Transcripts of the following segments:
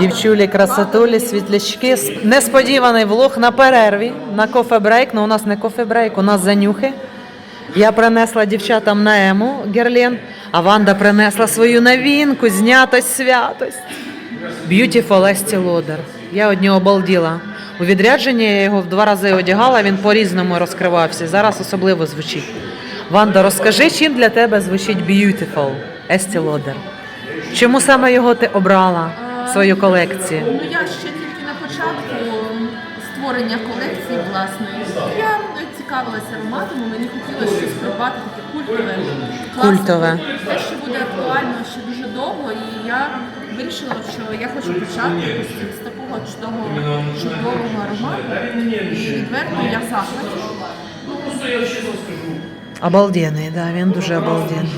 Дівчулі, красотулі, світлячки. Несподіваний влог на перерві, на кофе-брейк. Ну, у нас не кофе-брейк, у нас занюхи. Я принесла дівчатам на ему Герлен, а Ванда принесла свою новинку, знятость, святость. Beautiful Estee Lauder. Я од нього обалділа. У відрядженні я його в два рази одягала, він по-різному розкривався. Зараз особливо звучить. Ванда, розкажи, чим для тебе звучить Beautiful Estee Lauder? Чому саме його ти обрала свою колекцію? Ну я ще тільки на початку створення колекції власної. Я цікавилася ароматами, мені хотілося щось придбати таке культове. класне. Культове. Те, що буде актуально ще дуже довго, і я вирішила, що я хочу почати з такого чудового, чудового аромату. І відверто я захваті. Обалденний, да, він дуже обалденний.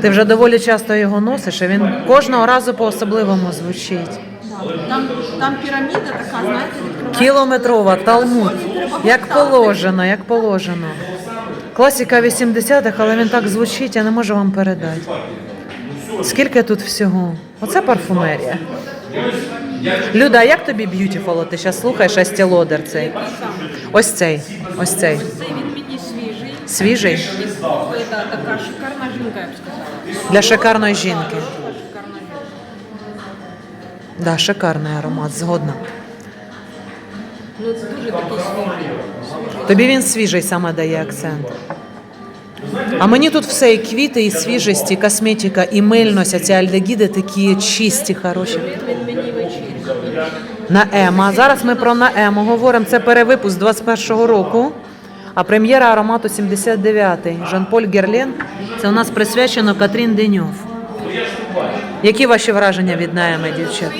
Ти вже доволі часто його носиш, і він кожного разу по-особливому звучить. Там, там піраміда така, знаєте. Кілометрова, талмуд. Як положено, як положено. Класіка 80-х, але він так звучить, я не можу вам передати. Скільки тут всього? Оце парфумерія. Люда, а як тобі Beautiful? Ти зараз слухаєш Estee Lauder цей? Ось цей. Ось цей. Свіжий. Така шикарна жінка, я б сказала. для шикарної жінки. Шикарна. Да, шикарний аромат, згодна. Ну, це дуже такий свіжий. Тобі він свіжий саме дає акцент. А мені тут все і квіти, і свіжість, і косметика, і мильність, ці альдегіди такі чисті, хороші. На Ема. Зараз ми про на Ему говоримо. Це перевипуск 21-го року. А прем'єра аромату 79-й. Жан-Поль Герлен. Це у нас присвячено Катрін Деньов. Які ваші враження від Наеми, дівчат?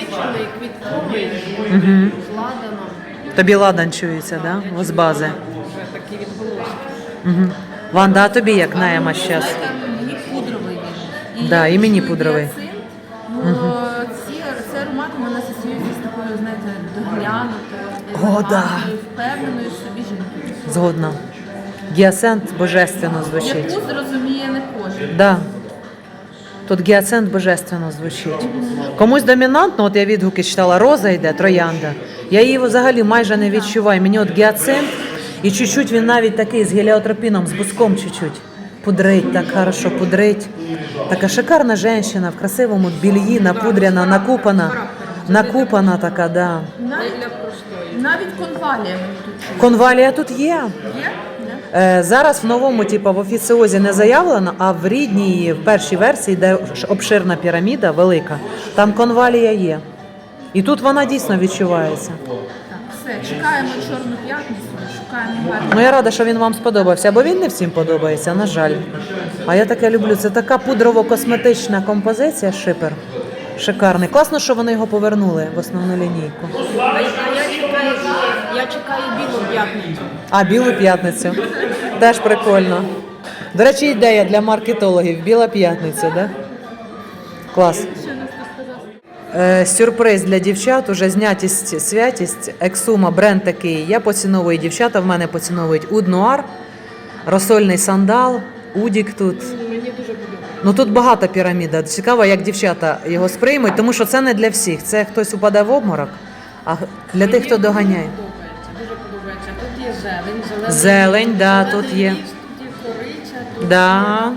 Ладаном. Тобі ладан чується, да? З бази. Угу. Ванда, а тобі як Наема зараз? Мені пудровий. Да, і мені пудровий. Ну, ці, аромати мене асоціюються з такою, знаєте, доглянутою, О, да. впевненою. Згодна. Гіацент божественно звучить. Яку зрозуміє не кожен. Да. Тут гіацент божественно звучить. Комусь домінантно, от я відгуки читала, роза йде, троянда. Я її взагалі майже не відчуваю. Мені от гіацент, і чуть-чуть він навіть такий з геліотропіном, з буском чуть-чуть. Пудрить, так хорошо пудрить. Така шикарна жінка в красивому більї, напудряна, накупана. Накупана така, да. Навіть, Для простої. навіть конвалія тут. Конвалія тут є. Е, Зараз в новому, типу, в офіціозі не заявлено, а в рідній, в першій версії, де ж обширна піраміда, велика, там конвалія є. І тут вона дійсно відчувається. Так, все, чекаємо чорну п'ятницю, шукаємо. Ну я рада, що він вам сподобався, бо він не всім подобається, на жаль. А я таке люблю. Це така пудрово-косметична композиція шипер. Шикарний. Класно, що вони його повернули в основну лінійку. А я чекаю, я чекаю білу п'ятницю. А білу п'ятницю. Теж прикольно. До речі, ідея для маркетологів. Біла п'ятниця, да? Клас. Е, сюрприз для дівчат, уже знятість, святість. Ексума, бренд такий. Я поціновую дівчата, в мене поціновують Уд Нуар, розсольний сандал, Удік тут. Ну тут багата піраміда. Цікаво, як дівчата його сприймуть, тому що це не для всіх. Це хтось упаде в обморок, а для тих, хто доганяє. Дуже подобається. Тут є зелень, зелений. Зелень, да, тут є. Тут є кориця, тут, Да.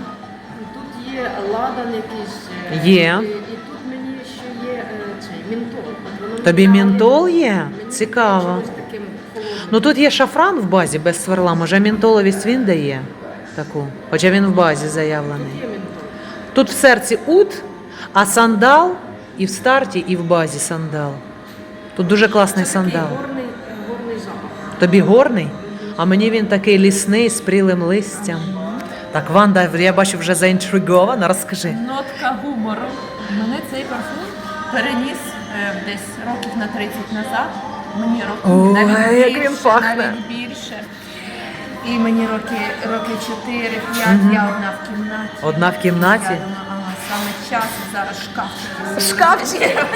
тут є ладан якийсь. е, Є. І, і тут мені ще є е, цей ментол. От воно Тобі мені ментол є? Цікаво. таким холодним. Ну тут є шафран в базі без сверла, може мінтоловість він дає таку, хоча він в базі заявлений. Є ментол. Тут в серці ут, а сандал і в старті, і в базі сандал. Тут дуже класний сандал. горний, горний запах. Тобі горний, а мені він такий лісний з прілим листям. Так, Ванда, я бачу, вже заінтригована. Розкажи. Нотка гумору. Мене цей парфум переніс е, десь років на 30 назад. Мені років Ой, навіть як більше, він пахне. навіть більше. І мені роки, роки 4-5, я одна в кімнаті. Одна в кімнаті? Я думаю, ага, саме час зараз шкафчик. Шкафчик.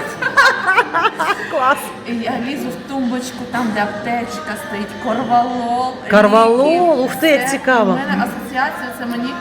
Клас. І я лізу в тумбочку, там, де аптечка стоїть, корвалол. Корвалол, ліки. ух ти, як цікаво. У мене асоціація, це мені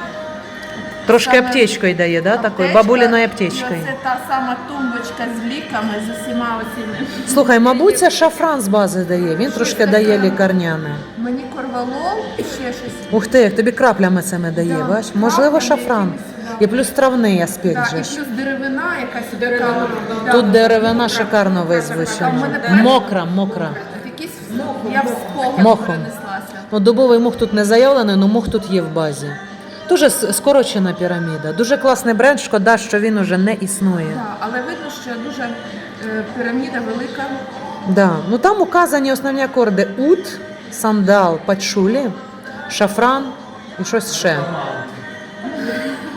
Трошки Саме аптечкою дає, да, такою? Бабуліною аптечкою. Це та сама тумбочка з ліками, з усіма оціми. Слухай, мабуть, це шафран з бази дає. Він трошки дає лікарняне. Мені корвалол і ще щось. Ух ти, як тобі краплями цими дає, Да, бач? Можливо, шафран. І плюс травний аспект Так, же і плюс деревина якась деревина. Тут деревина шикарно визвучена. А в мене Мокра, мокра. Якийсь я в спогад перенеслася. Ну, дубовий мох тут не заявлений, але мох тут є в базі. Дуже с- скорочена піраміда. Дуже класний бренд, шкода, що він уже не існує. Так, але видно, що дуже е, піраміда велика. Да. Ну там указані основні акорди ут, сандал, пачулі, шафран і щось ще.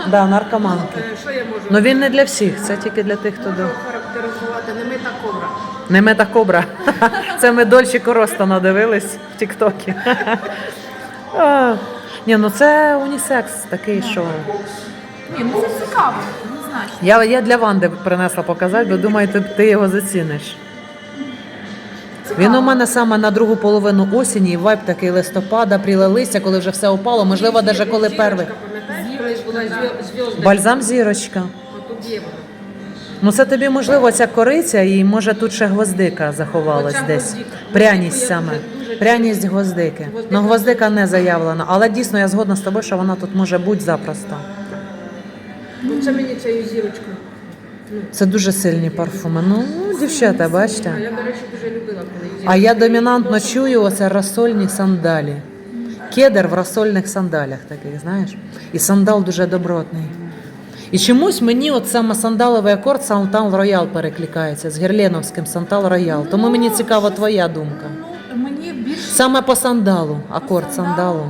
Да, наркоманки. Що я можу Ну він не для всіх, це тільки для тих, хто до. характеризувати? Не мита кобра. Не мета кобра. Це ми дольче короста надивились в Тіктокі. А, Ні, ну це унісекс такий, що. Ні, ну це цікаво, однозначно. Я, я для Ванди принесла показати, бо думаю, ти, ти його заціниш. Він у мене саме на другу половину осені, і вайб такий листопада, прилилися, коли вже все опало, можливо, навіть коли перший. Пам'ятаєш, була зв'язка? Бальзам зірочка. Ну це тобі можливо ця кориця, і може тут ще гвоздика заховалась десь. Пряність саме. Пряність гвоздики. Ну гвоздика не заявлена, але дійсно я згодна з тобою, що вона тут може бути запросто. Оце мені цією зірочкою. Це дуже сильні парфуми. Ну, дівчата, бачите. А я, до речі, дуже любила, коли А я домінантно чую оце розсольні сандалі. Кедр в розсольних сандалях таких, знаєш? І сандал дуже добротний. І чомусь мені от саме сандаловий акорд Сантал Роял перекликається з герленовським Сантал Роял. Тому мені цікава твоя думка. Саме по сандалу, акорд сандалу.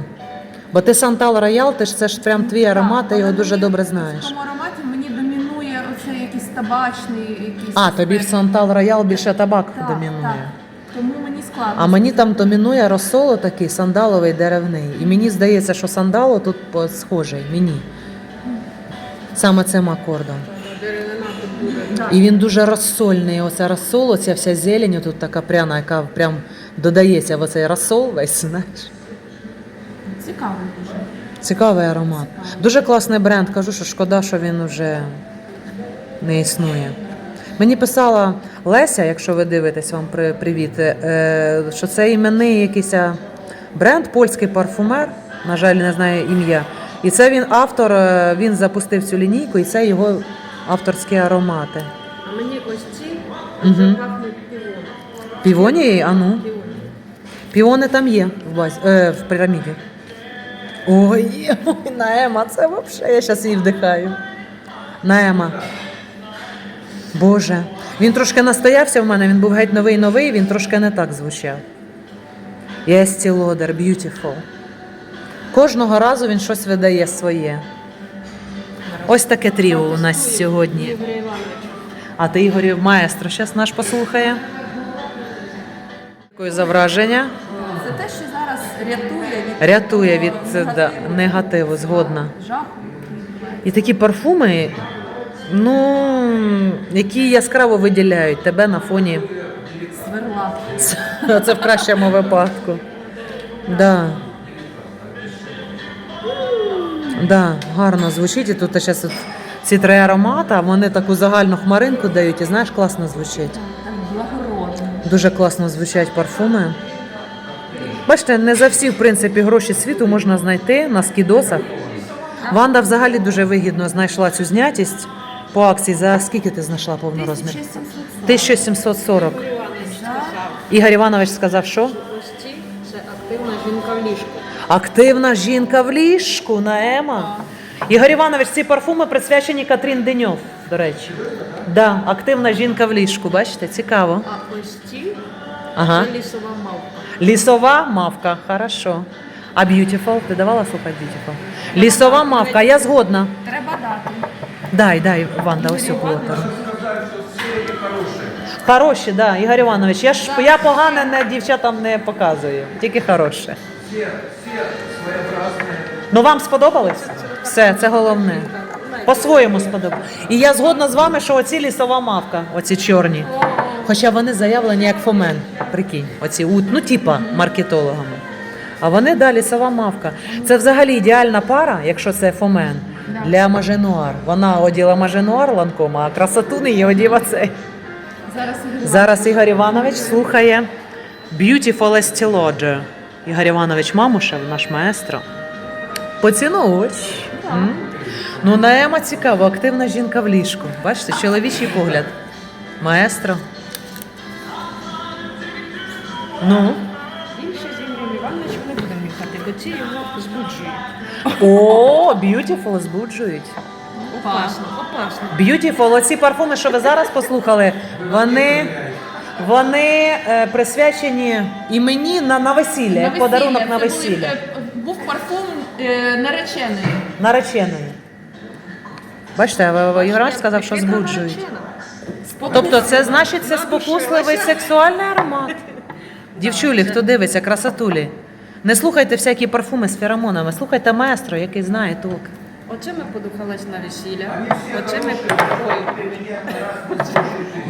Бо ти Сантал Роял, ти ж це ж прям твій аромат, ти його дуже добре В знаєш. цьому ароматі мені домінує оцей якийсь табачний, якийсь. А, тобі в. Сантал Роял більше табак Так, домінує. так. Тому мені складно. А мені там домінує розсоло такий сандаловий деревний. І мені здається, що сандало тут по- схожий мені. Саме цим акордом. І він дуже розсольний. Оця розсол, оця вся зелень тут така пряна, яка прям додається в оцей розсол весь, знаєш. Цікаво дуже. Цікавий аромат. Дуже класний бренд. Кажу, що шкода, що він вже не існує. Мені писала Леся, якщо ви дивитесь, вам привіт, е, що це іменний якийсь бренд, польський парфумер, на жаль, не знаю ім'я. І це він автор, е, він запустив цю лінійку, і це його авторські аромати. А мені ось ці вже пахнуть півоном. Півонії, а ну. Піони там є в базі, е, в піраміді. Ой, Наема, це взагалі, я зараз її вдихаю. Наема. Боже. Він трошки настоявся в мене, він був геть новий новий, він трошки не так звучав. Єсті Лодер, Beautiful. Кожного разу він щось видає своє. Ось таке тріо у нас сьогодні. А ти Ігорів маестро, зараз наш послухає. Дякую за враження. Це те, що зараз рятує від Рятує від е, да, негативу, згодна. жаху. І такі парфуми, ну, які яскраво виділяють тебе на фоні. Сверла. Це в кращому випадку. Да. Да, гарно звучить. І тут зараз ці три аромати, вони таку загальну хмаринку дають, і знаєш, класно звучить. Дуже класно звучать парфуми. Бачите, не за всі, в принципі, гроші світу можна знайти на скідосах. Ванда взагалі дуже вигідно знайшла цю знятість по акції. За скільки ти знайшла повний розмір? 1740. 1740. Ігор Іванович сказав, Ігор Іванович сказав, що? це активна жінка в ліжку. Активна жінка в ліжку на Ема. Ігор Іванович, ці парфуми присвячені Катрін Деньов, до речі. Да, активна жінка в ліжку, бачите, цікаво. А ось ці Ага. це лісова мавка. Лісова мавка, хорошо. А Beautiful? Ти давала слухати Beautiful? Лісова мавка, я згодна. Треба дати. Дай, дай, Ванда, ось цю полотору. Хороші, да, Ігор Іванович. Я ж я погане не дівчатам не показую, тільки хороше. Ну вам сподобалось? Все, це головне. По-своєму сподобалось. І я згодна з вами, що оці лісова мавка, оці чорні. Хоча вони заявлені як фомен, прикинь, оці ну типа маркетологами. А вони да, лісова мавка. Це взагалі ідеальна пара, якщо це фомен. Для Маженуар. Вона оділа Маженуар ланкома, а красотуни її оділа цей. Зараз Ігор Іванович слухає Beautiful Lauder. Ігор Іванович Мамушев, наш маестро. Поціновувач. М? Ну, на Ема цікаво, активна жінка в ліжку. Бачите, чоловічий погляд. Маестро. Ну. Більше з Ігорем Івановичем не будемо їхати, бо ці його збуджують. О, Beautiful збуджують. Опасно, опасно. Beautiful, оці парфуми, що ви зараз послухали, вони, вони е, присвячені імені на, на весілля, як подарунок на Це були, весілля. е, був парфум е, нареченої. Нареченої. Бачите, Ігор сказав, що збуджують. Тобто це значить це спокусливий сексуальний аромат. Дівчулі, хто дивиться, красотулі. Не слухайте всякі парфуми з феромонами, слухайте маестро, який знає толк. Оце ми подухались на весілля, ми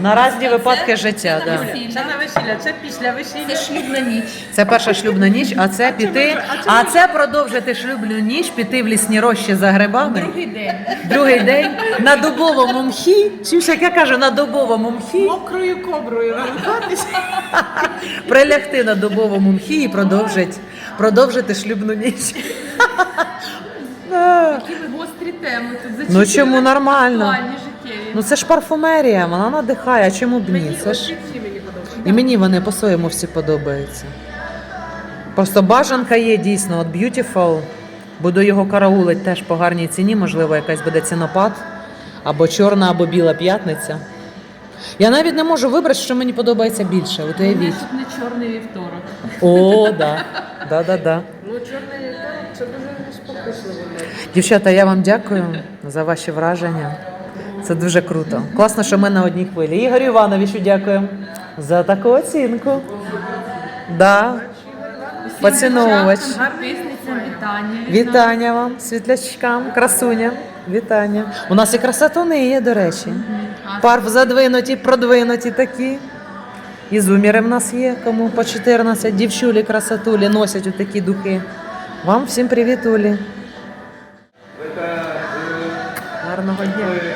На різні випадки життя. Да. Це на весілля, це після весілля. Це шлюбна ніч. Це перша шлюбна ніч, а це піти. А це продовжити шлюбну ніч, піти в лісні рощі за грибами. Другий день. Другий день на дубовому мхі. Чуєш, як я кажу, на дубовому мхі. Мокрою коброю. Прилягти на дубовому мхі і продовжити, продовжити шлюбну ніч. Які ви гострі теми тут Ну чому нормально? Актуальні, життєві. Ну це ж парфумерія, вона надихає, а чому б ні? Це ж... І мені вони по-своєму всі подобаються. Просто бажанка є дійсно, от Beautiful. Буду його караулить теж по гарній ціні, можливо, якась буде цінопад, або чорна, або біла п'ятниця. Я навіть не можу вибрати, що мені подобається більше. От У мене уявіть. тут не чорний вівторок. О, да. Да, да, да. Ну, чорний вівторок це дуже спокусливо. Дівчата, я вам дякую за ваші враження. Це дуже круто. Класно, що ми на одній хвилі. Ігорю Івановичу дякую за таку оцінку. Да. Поціновувач. Вітання. Вам, світлячкам, красуня. Вітання. У нас і красотуни є, до речі. Парф задвинуті, продвинуті такі. І зуміри в нас є, кому по 14 дівчулі, красотулі носять отакі духи. Вам всім привіт, Улі. Nó có.